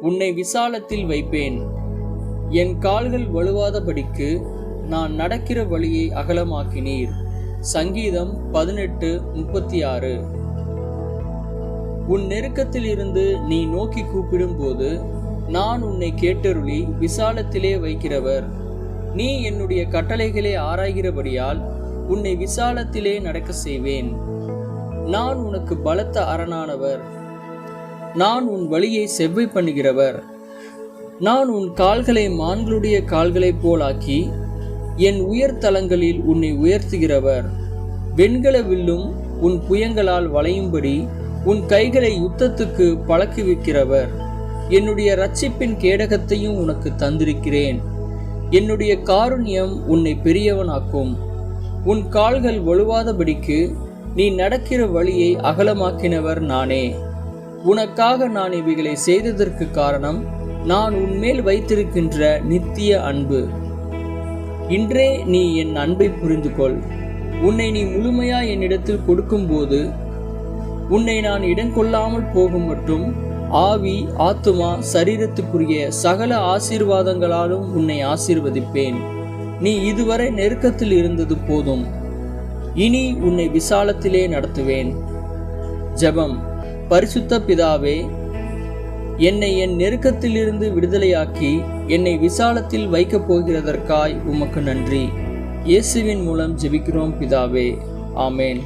உன்னை விசாலத்தில் வைப்பேன். என் கால்கள் வலுவாதபடிக்கு நான் நடக்கிற வழியை அகலமாக்கினீர். சங்கீதம் பதினெட்டு முப்பத்தி ஆறு உன் நெருக்கத்தில் இருந்து நீ நோக்கி கூப்பிடும்போது நான் உன்னை கேட்டருளி விசாலத்திலே வைக்கிறவர். நீ என்னுடைய கட்டளைகளை ஆராய்கிறபடியால் உன்னை விசாலத்திலே நடக்க செய்வேன். நான் உனக்கு பலத்த அரணானவர். நான் உன் வழியை செவ்வை பண்ணுகிறவர். நான் உன் கால்களை மான்களுடைய கால்களைப் போலாக்கி என் உயர்தலங்களில் உன்னை உயர்த்துகிறவர். வெண்கல வில்லும் உன் புயங்களால் வளையும்படி உன் கைகளை யுத்தத்துக்கு பழக்குவிக்கிறவர். என்னுடைய ரட்சிப்பின் கேடகத்தையும் உனக்கு தந்திருக்கிறேன். என்னுடைய காருண்யம் உன்னை பெரியவனாக்கும். உன் கால்கள் வலுவாதபடிக்கு நீ நடக்கிற வழியை அகலமாக்கினவர் நானே. உனக்காக நான் இவைகளை செய்ததற்கு காரணம் நான் உன்மேல் வைத்திருக்கின்ற நித்திய அன்பு. இன்றே நீ என் அன்பை புரிந்து கொள் உன்னை நீ முழுமையா என்னிடத்தில் கொடுக்கும்போது உன்னை நான் இடம் கொள்ளாமல் போகும் மற்றும் ஆவி ஆத்துமா சரீரத்துக்குரிய சகல ஆசீர்வாதங்களாலும் உன்னை ஆசீர்வதிப்பேன். நீ இதுவரை நெருக்கத்தில் இருந்தது போதும். இனி உன்னை விசாலத்திலே நடத்துவேன். ஜெபம். பரிசுத்த பிதாவே என்னை என் நெருக்கத்திலிருந்து விடுதலையாக்கி என்னை விசாலத்தில் வைக்கப் போகிறதற்காய் உமக்கு நன்றி. இயேசுவின் மூலம் ஜெபிக்கிறோம் பிதாவே. ஆமேன்.